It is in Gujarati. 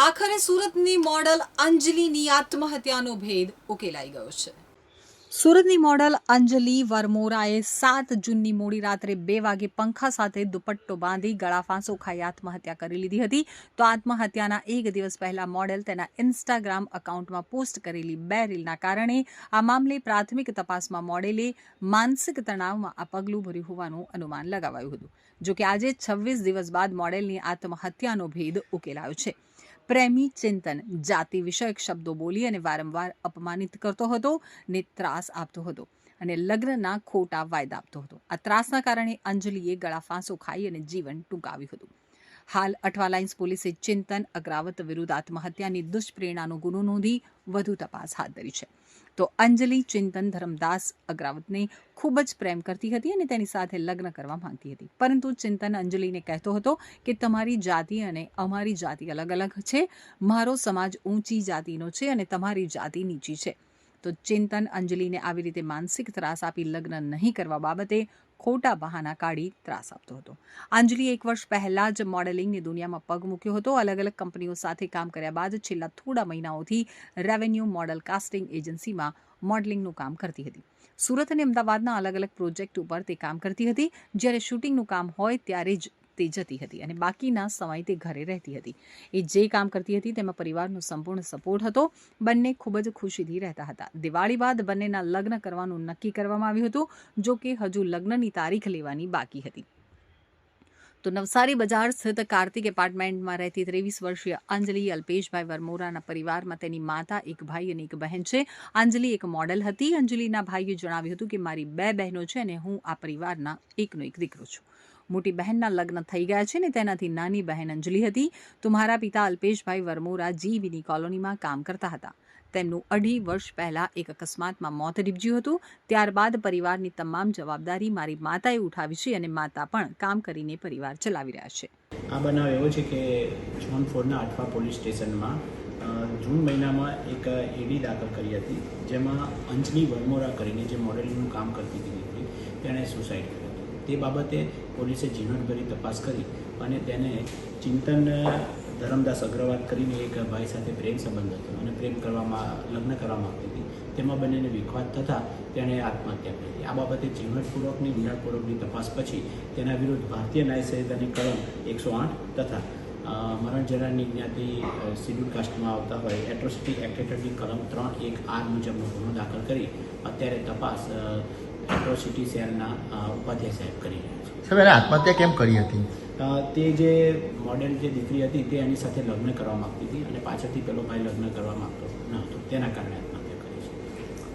આખરે સુરતની મોડલ અંજલિની આત્મહત્યાનો ભેદ ઉકેલાઈ ગયો છે. સુરતની મોડલ અંજલિ વરમોરાએ સાત જૂનની મોડી રાત્રે બે વાગે પંખા સાથે દુપટ્ટો બાંધી ગળા ફાંસો ખાઈ આત્મહત્યા કરી લીધી હતી. તો આત્મહત્યાના એક દિવસ પહેલા મોડેલ તેના ઇન્સ્ટાગ્રામ એકાઉન્ટમાં પોસ્ટ કરેલી બે રીલના કારણે આ મામલે પ્રાથમિક તપાસમાં મોડેલે માનસિક તણાવમાં આ પગલું ભર્યું હોવાનું અનુમાન લગાવાયું હતું. જોકે આજે છવ્વીસ દિવસ બાદ મોડેલની આત્મહત્યાનો ભેદ ઉકેલાયો છે. પ્રેમી ચિંતન. જાતિ વિષયક શબ્દો બોલી અને વારંવાર અપમાનિત કરતો હતો ને ત્રાસ આપતો હતો અને લગ્નના ખોટા વાયદા આપતો હતો. આ ત્રાસના કારણે અંજલિએ ગળા ફાંસો ખાઈ અને જીવન ટૂંકાવ્યું હતું. હાલ અઠવા લાઇન્સ પોલીસે ચિંતન, અગ્રાવત વિરુદ્ધ આત્મહત્યાની દુષ્પ્રેરણાનો ગુનો નોંધી વધુ તપાસ હાથ ધરી છે. તો અંજલિ ચિંતન ધરમદાસ અગ્રાવતને ખૂબ જ પ્રેમ કરતી હતી અને તેની સાથે લગ્ન કરવા માંગતી હતી. પરંતુ ચિંતન અંજલિને કહેતો હતો કે તમારી જાતિ અને અમારી જાતિ અલગ અલગ છે. મારો સમાજ ઊંચી જાતિનો છે અને તમારી જાતિ નીચી છે. તો ચિંતન અંજલિને આવી રીતે માનસિક ત્રાસ આપી લગ્ન નહીં કરવા બાબતે ખોટા બહાના કાઢી ત્રાસ આપતો હતો. અંજલિ એક વર્ષ પહેલાં જ મોડેલિંગની દુનિયામાં પગ મૂક્યો હતો. અલગ અલગ કંપનીઓ સાથે કામ કર્યા બાદ છેલ્લા થોડા મહિનાઓથી રેવન્યુ મોડલ કાસ્ટિંગ એજન્સીમાં મોડલિંગનું કામ કરતી હતી. સુરત અને અમદાવાદના અલગ અલગ પ્રોજેક્ટ ઉપર તે કામ કરતી હતી. જ્યારે શૂટિંગનું કામ હોય ત્યારે જ તે જતી હતી અને બાકીના સમય તે ઘરે રહેતી હતી. એ જે કામ કરતી હતી તેમાં પરિવારનો સંપૂર્ણ સપોર્ટ હતો. બંને ખૂબ જ ખુશીથી રહેતા હતા. દિવાળી બાદ બંનેના લગ્ન કરવાનું નક્કી કરવામાં આવ્યું હતું, જો કે હજુ લગ્નની તારીખ લેવાની બાકી હતી. તો નવસારી બજાર સ્થિત કાર્તિક એપાર્ટમેન્ટમાં રહેતી ત્રેવીસ વર્ષીય અંજલિ અલ્પેશભાઈ વરમોરાના પરિવારમાં તેની માતા, એક ભાઈ અને એક બહેન છે. અંજલિ એક મોડેલ હતી. અંજલિના ભાઈએ જણાવ્યું હતું કે, મારી બે બહેનો છે અને હું આ પરિવારના એકનો એક દીકરો છું. મોટી બહેનના લગ્ન થઈ ગયા છે ને તેનાથી નાની બહેન અંજલિ હતી. તો મારા પિતા અલ્પેશભાઈ વરમોરા જીવીની કોલોનીમાં કામ કરતા હતા. તેમનું અઢી વર્ષ પહેલા એક અકસ્માતમાં મોત નીપજ્યું હતું. ત્યારબાદ પરિવારની તમામ જવાબદારી મારી માતાએ ઉઠાવી છે અને માતા પણ કામ કરીને પરિવાર ચલાવી રહ્યા છે. આ બનાવ એવો છે કે ઝોન ફોરના આઠવા પોલીસ સ્ટેશનમાં જૂન મહિનામાં એક એડી દાખલ કરી હતી, જેમાં અંજલિ વરમોરા કરીને જે મોડેલિંગનું કામ કરતી હતી, તેણે સુસાઇડ કર્યો. તે બાબતે પોલીસે ઝીણવટભરી તપાસ કરી અને તેને ચિંતન ધરમદાસ અગ્રવાલ કરીને એક ભાઈ સાથે પ્રેમ સંબંધ હતો અને પ્રેમ કરવામાં, લગ્ન કરવા માંગતી હતી. તેમાં બંનેને વિખવાદ થતાં તેણે આત્મહત્યા કરી હતી. આ બાબતે ઝીણવટપૂર્વકની ઊંડાણપૂર્વકની તપાસ પછી તેના વિરુદ્ધ ભારતીય ન્યાય સંહિતાની કલમ એકસો આઠ તથા મરણ જનારની જ્ઞાતિ શિડ્યુલ કાસ્ટમાં આવતા હોય, એટ્રોસિટી એક્ટ હેઠળની કલમ ત્રણ એક આર મુજબનો ગુનો દાખલ કરી અત્યારે તપાસ એટ્રોસિટી સેલના ઉપાધ્યાય સાહેબ કરી રહ્યા છે. સાહેબ એને આત્મહત્યા કેમ કરી હતી? તે જે મોડેલ જે દીકરી હતી તે એની સાથે લગ્ન કરવા માંગતી હતી અને પાછળથી પેલો ભાઈ લગ્ન કરવા માંગતો ન હતો. તેના કારણે